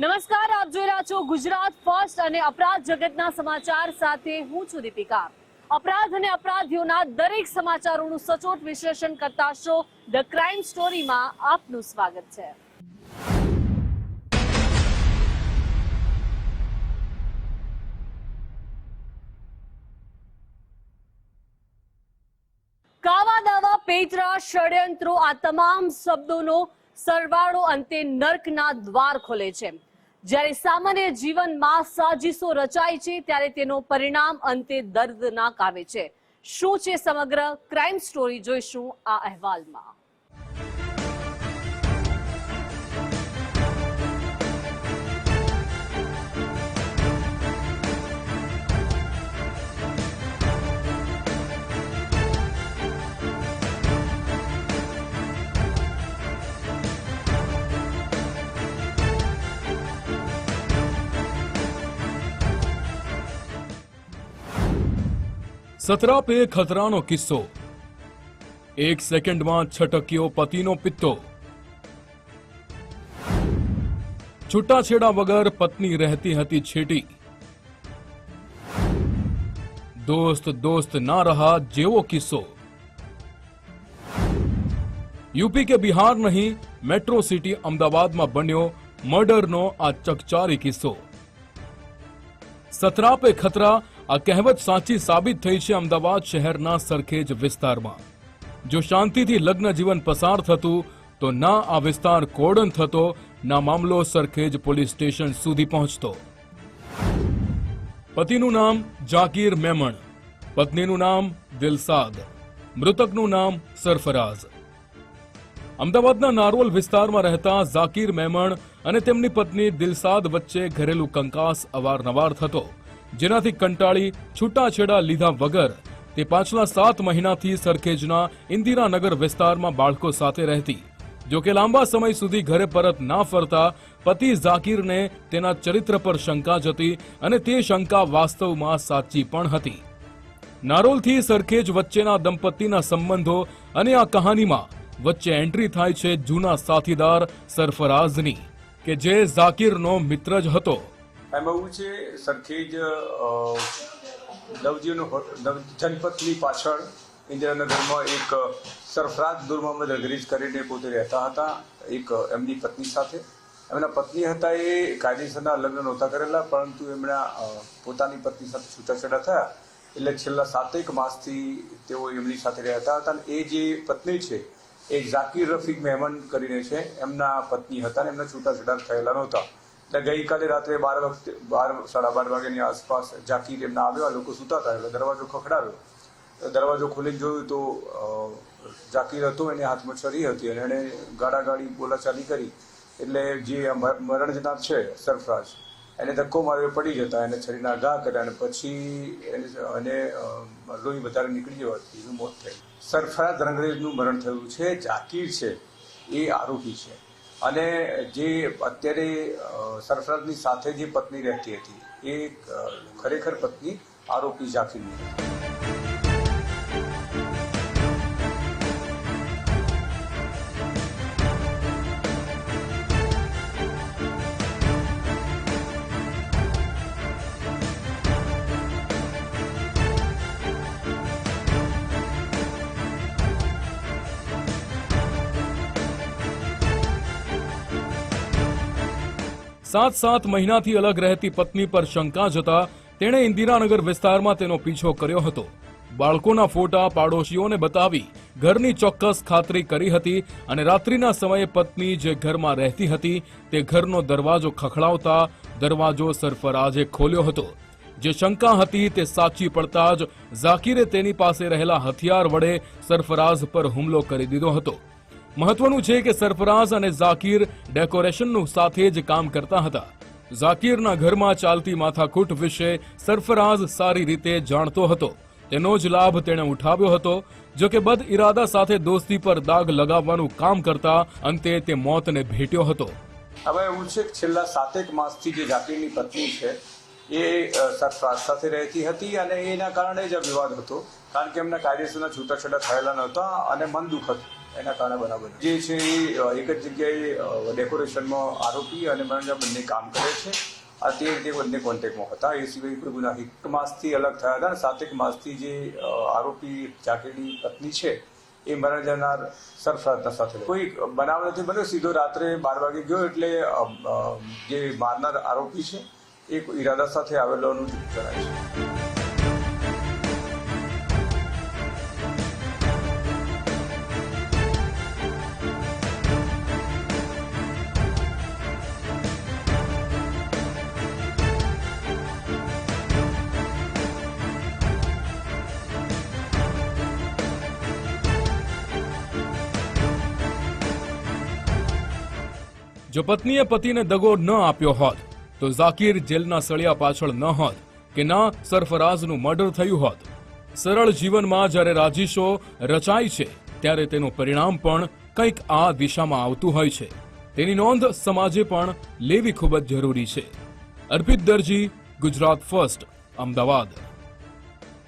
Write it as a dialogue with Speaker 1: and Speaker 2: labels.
Speaker 1: નમસ્કાર, આપ જોઈ રહ્યા છો ગુજરાત ફર્સ્ટ અને અપરાધ જગતના સમાચાર સાથે હું છું દીપિકા. અપરાધ અને અપરાધીઓના દરેક સમાચારોનું સચોટ વિશ્લેષણ કરતા શો, ધ ક્રાઇમ સ્ટોરીમાં આપનું સ્વાગત છે. કાવા દાવા પેચરા ષડયંત્રો આ તમામ શબ્દોનો સરવાળો અંતે નર્કના દ્વાર ખોલે છે. જ્યારે સામાન્ય જીવનમાં સાજીસો રચાય છે, ત્યારે તેનો પરિણામ અંતે દર્દનાક આવે છે. શું છે સમગ્ર ક્રાઇમ સ્ટોરી જોઈશું આ અહેવાલમાં.
Speaker 2: સતરાપે ખતરાનો કિસ્સો એક સેકન્ડમાં છટક્યો પતિનો પિત્તો છૂટાછેડા વગર પત્ની રહેતી હતી છેટી દોસ્ત દોસ્ત ના રહા જેવો કિસ્સો યુપી કે બિહાર નહીં મેટ્રો સિટી અમદાવાદમાં બન્યો મર્ડરનો આ ચકચારી કિસ્સો સતરાપે ખતરા આ કહેવત સાચી સાબિત થઈ છે અમદાવાદ શહેરના સરખેજ વિસ્તારમાં. જો શાંતિથી લગ્ન જીવન પસાર થતું, તો ના આ વિસ્તાર કોર્ડન થતો, ના મામલો સરખેજ પોલીસ સ્ટેશન સુધી પહોંચતો. પતિનું નામ જાકીર મેમણ, પત્નીનું નામ દિલસાદ, મૃતકનું નામ સરફરાઝ. અમદાવાદના નારોલ વિસ્તારમાં રહેતા ઝાકીર મેમણ અને તેમની પત્ની દિલસાદ વચ્ચે ઘરેલું કંકાસ અવારનવાર થતો. જેનાથી કંટાળી, છૂટાછેડા લીધા વગર તે પાછલા સાત મહિનાથી સરખેજના ઇન્દિરાનગર વિસ્તારમાં બાળકો સાથે રહેતી. જોકે લાંબા સમય સુધી ઘરે પરત ના ફરતા, પતિ ઝાકીરને તેના ચરિત્ર પર શંકા જતી અને તે શંકા વાસ્તવમાં સાચી પણ હતી. નારોલથી સરખેજ વચ્ચેના દંપતીના સંબંધો અને આ કહાનીમાં વચ્ચે એન્ટ્રી થાય છે જૂના સાથીદાર સરફરાઝની, કે જે ઝાકીરનો મિત્ર જ હતો.
Speaker 3: એમાં એવું છે, સરખેજ નવજીનો જનપથની પાછળ ઇન્દિરાનગરમાં એક સરફરાજ દુર મોહમ્મદ અગરીજ કરીને પોતે રહેતા હતા, એક એમની પત્ની સાથે. એમના પત્ની હતા એ કાયદેસરના લગ્ન નહોતા કરેલા, પરંતુ એમના પોતાની પત્ની સાથે છૂટાછેડા થયા. એટલે છેલ્લા સાતેક માસથી તેઓ એમની સાથે રહેતા હતા અને એ જે પત્ની છે, એ ઝાકીર રફીક મહેમાન કરીને છે, એમના પત્ની હતા અને એમના છૂટાછેડા થયેલા નહોતા. એટલે ગઈકાલે રાત્રે બાર વખતે બાર સાડા બાર વાગ્યાની આસપાસ ઝાકીર એમના આવ્યા લોકો સૂતા હતા, એટલે દરવાજો ખખડાવ્યો. દરવાજો ખોલીને જોયું તો ઝાકીર હતો, એને હાથમાં છરી હતી અને એણે ગાડાગાડી બોલાચાલી કરી. એટલે જે મરણજનાથ છે સરફરાજ એને ધક્કો માર્યો પડી જતા, એને છરીના ઘા કર્યા અને પછી એને લોહી વધારે નીકળી જવાથી એનું મોત થયું. સરફરાજ રંગરેજનું મરણ થયું છે ઝાકીર છે, એ આરોપી છે. અને જે અત્યારે સરફરાજની સાથે જે પત્ની રહેતી હતી, એ ખરેખર પત્ની આરોપી ઝાકીરની હતી.
Speaker 2: સાત સાત મહિનાથી અલગ રહેતી પત્ની પર શંકા જતા તેણે ઇન્દિરાનગર વિસ્તારમાં તેનો પીછો કર્યો હતો. બાળકોના ફોટા પાડોશીઓને બતાવી ઘરની ચોક્કસ ખાતરી કરી હતી અને રાત્રિના સમયે પત્ની જે ઘરમાં રહેતી હતી તે ઘરનો દરવાજો ખખડાવતા દરવાજો સરફરાજે ખોલ્યો હતો. જે શંકા હતી તે સાચી પડતા જ ઝાકીરે તેની પાસે રહેલા હથિયાર વડે સરફરાઝ પર હુમલો કરી દીધો હતો. મહત્વનું છે કે સરફરાઝ અને ઝાકીર ડેકોરેશનનું સાથે જ કામ કરતા હતા. ઝાકીરના ઘરમાં ચાલતી માથાકૂટ વિશે સરફરાઝ સારી રીતે જાણતો હતો. તેનો જ લાભ તેણે ઉઠાવ્યો હતો જો કે બદ ઇરાદા સાથે દોસ્તી પર દાગ લગાવવાનું કામ કરતા અંતે તે મોતને ભેટ્યો હતો.
Speaker 3: હવે એવું છે કે છેલ્લા સાતેક માસથી જે ઝાકીરની પત્ની છે એ અ, સરફરાઝ સાથે રહેતી હતી અને એના કારણે જ આ વિવાદ હતો. કારણ કે એમના કાયદેસરના છૂટાછેડા થયેલા નહોતા અને મન દુઃખ હતું એના કારણે બરાબર જે છે એ એક જ જગ્યાએ ડેકોરેશનમાં આરોપી અને મનોરંજન બંને કામ કરે છે. આ તે રીતે બંને કોન્ટેક્ટમાં હતા. એ સિવાય કોઈ ગુના. એક માસથી અલગ થયા હતા અને સાતેક માસથી જે આરોપી જાકેટની પત્ની છે, એ મરણ જનાર સરફરાજના સાથે કોઈ બનાવ નથી બન્યો. સીધો રાત્રે બાર વાગે ગયો એટલે જે મારનાર આરોપી છે, એ ઈરાદા સાથે આવેલોનું જણાય છે.
Speaker 2: જો પત્નીએ પતિને દગો ન આપ્યો હોત, તો ઝાકીર જેલના સળિયા પાછળ ન હોત કે ના સરફરાઝનું મર્ડર થયું હોત. સરળ જીવનમાં જ્યારે રાજીશો રચાય છે, ત્યારે તેનું પરિણામ પણ કંઈક આ દિશામાં આવતું હોય છે. તેની નોંધ સમાજે પણ લેવી ખૂબ જ જરૂરી છે. અર્પિત દરજી, ગુજરાત ફર્સ્ટ, અમદાવાદ.